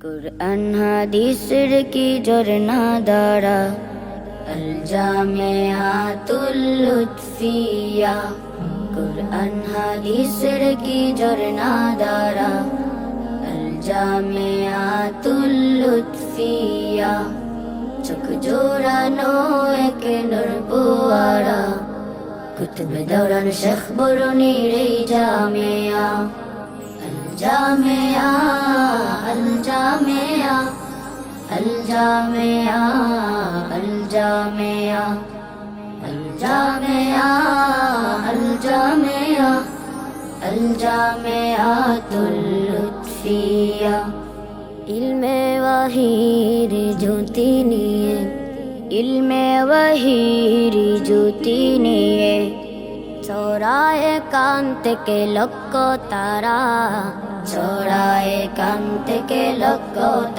कुरान हदीस की झरना दारा। अलजामे हातुलुतफिया कुरान हदीस की झरना दारा। अलजामे हातुलुतफिया चक जोरा नो एक नुरबुआरा कुतुब दौरान शेख बरुनी रे जामिया। अलजामिया الجامعة الجامعة الجامعة الجامعة الجامعة اللطفية ইলমে ওয়াহির জ্যোতি নিয়ে ইলমে ওয়াহির জ্যোতি নিয়ে চোরায় কান থেকে লক্ষ তারা চোরায় কান থেকে লক্ষ তারা